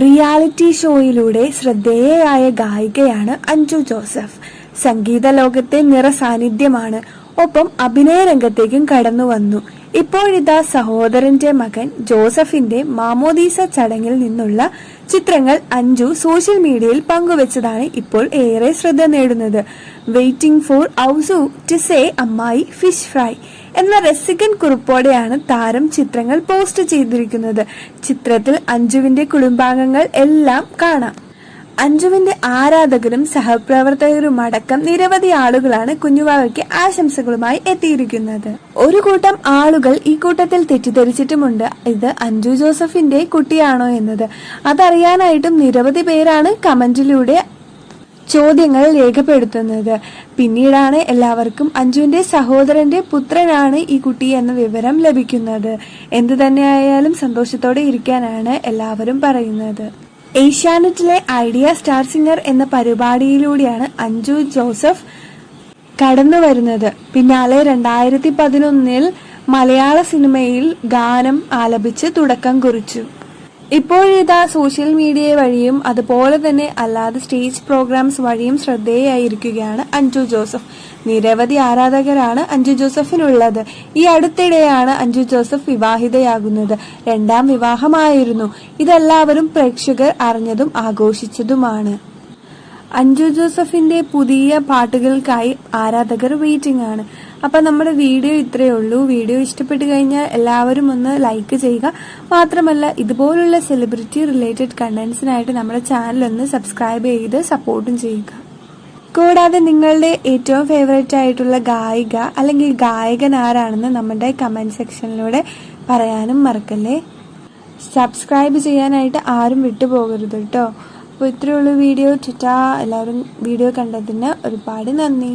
Reality ഷോയിലൂടെ ശ്രദ്ധേയയായ ഗായികയാണ് അഞ്ജു ജോസഫ്. സംഗീത ലോകത്തെ നിറ സാന്നിധ്യമാണ്. ഒപ്പം അഭിനയ രംഗത്തേക്കും കടന്നു വന്നു. ഇപ്പോഴിതാ സഹോദരന്റെ മകൻ ജോസഫിന്റെ മാമോദീസ ചടങ്ങിൽ നിന്നുള്ള ചിത്രങ്ങൾ അഞ്ജു സോഷ്യൽ മീഡിയയിൽ പങ്കുവച്ചതാണ് ഇപ്പോൾ ഏറെ ശ്രദ്ധ നേടുന്നത്. വെയിറ്റിംഗ് ഫോർ ഔസു ടു സേ അമ്മായി ഫിഷ് ഫ്രൈ എന്ന രസികൻ കുറിപ്പോടെയാണ് താരം ചിത്രങ്ങൾ പോസ്റ്റ് ചെയ്തിരിക്കുന്നത്. ചിത്രത്തിൽ അഞ്ജുവിന്റെ കുടുംബാംഗങ്ങൾ എല്ലാം കാണാം. അഞ്ജുവിന്റെ ആരാധകരും സഹപ്രവർത്തകരും അടക്കം നിരവധി ആളുകളാണ് കുഞ്ഞുവാവയ്ക്ക് ആശംസകളുമായി എത്തിയിരിക്കുന്നത്. ഒരു കൂട്ടം ആളുകൾ ഈ കൂട്ടത്തിൽ തെറ്റിദ്ധരിച്ചിട്ടുമുണ്ട്. ഇത് അഞ്ജു ജോസഫിന്റെ കുട്ടിയാണോ എന്നത്. അതറിയാനായിട്ടും നിരവധി പേരാണ് കമന്റിലൂടെ ചോദ്യങ്ങൾ രേഖപ്പെടുത്തുന്നത്. പിന്നീടാണ് എല്ലാവർക്കും അഞ്ജുവിന്റെ സഹോദരന്റെ പുത്രനാണ് ഈ കുട്ടി എന്ന വിവരം ലഭിക്കുന്നത്. എന്തു തന്നെയായാലും സന്തോഷത്തോടെ ഇരിക്കാനാണ് എല്ലാവരും പറയുന്നത്. ഏഷ്യാനെറ്റിലെ ഐഡിയ സ്റ്റാർ സിംഗർ എന്ന പരിപാടിയിലൂടെയാണ് അഞ്ജു ജോസഫ് കടന്നു വരുന്നത്. പിന്നാലെ രണ്ടായിരത്തി പതിനൊന്നിൽ മലയാള സിനിമയിൽ ഗാനം ആലപിച്ച് തുടക്കം കുറിച്ചു. ഇപ്പോഴിതാ സോഷ്യൽ മീഡിയ വഴിയും അതുപോലെ തന്നെ അല്ലാതെ സ്റ്റേജ് പ്രോഗ്രാംസ് വഴിയും ശ്രദ്ധേയായിരിക്കുകയാണ് അഞ്ജു ജോസഫ്. നിരവധി ആരാധകരാണ് അഞ്ജു ജോസഫിനുള്ളത്. ഈ അടുത്തിടെയാണ് അഞ്ജു ജോസഫ് വിവാഹിതയാകുന്നത്. രണ്ടാം വിവാഹമായിരുന്നു. ഇതെല്ലാവരും പ്രേക്ഷകർ അറിഞ്ഞതും ആഘോഷിച്ചതുമാണ്. അഞ്ജു ജോസഫിന്റെ പുതിയ പാട്ടുകൾക്കായി ആരാധകർ വെയിറ്റിംഗ് ആണ്. അപ്പൊ നമ്മുടെ വീഡിയോ ഇത്രയേ ഉള്ളൂ. വീഡിയോ ഇഷ്ടപ്പെട്ടു കഴിഞ്ഞാൽ എല്ലാവരും ഒന്ന് ലൈക്ക് ചെയ്യുക. മാത്രമല്ല ഇതുപോലുള്ള സെലിബ്രിറ്റി റിലേറ്റഡ് കണ്ടന്റ്സിനായിട്ട് നമ്മുടെ ചാനൽ ഒന്ന് സബ്സ്ക്രൈബ് ചെയ്ത് സപ്പോർട്ടും ചെയ്യുക. കൂടാതെ നിങ്ങളുടെ ഏറ്റവും ഫേവറേറ്റ് ആയിട്ടുള്ള ഗായിക അല്ലെങ്കിൽ ഗായകൻ ആരാണെന്ന് നമ്മുടെ കമന്റ് സെക്ഷനിലൂടെ പറയാനും മറക്കല്ലേ? സബ്സ്ക്രൈബ് ചെയ്യാനായിട്ട് ആരും വിട്ടുപോകരുത് കേട്ടോ അപ്പോൾ ഇത്രയുള്ള വീഡിയോ. ചുറ്റാ എല്ലാവരും വീഡിയോ കണ്ടതിന് ഒരുപാട് നന്ദി.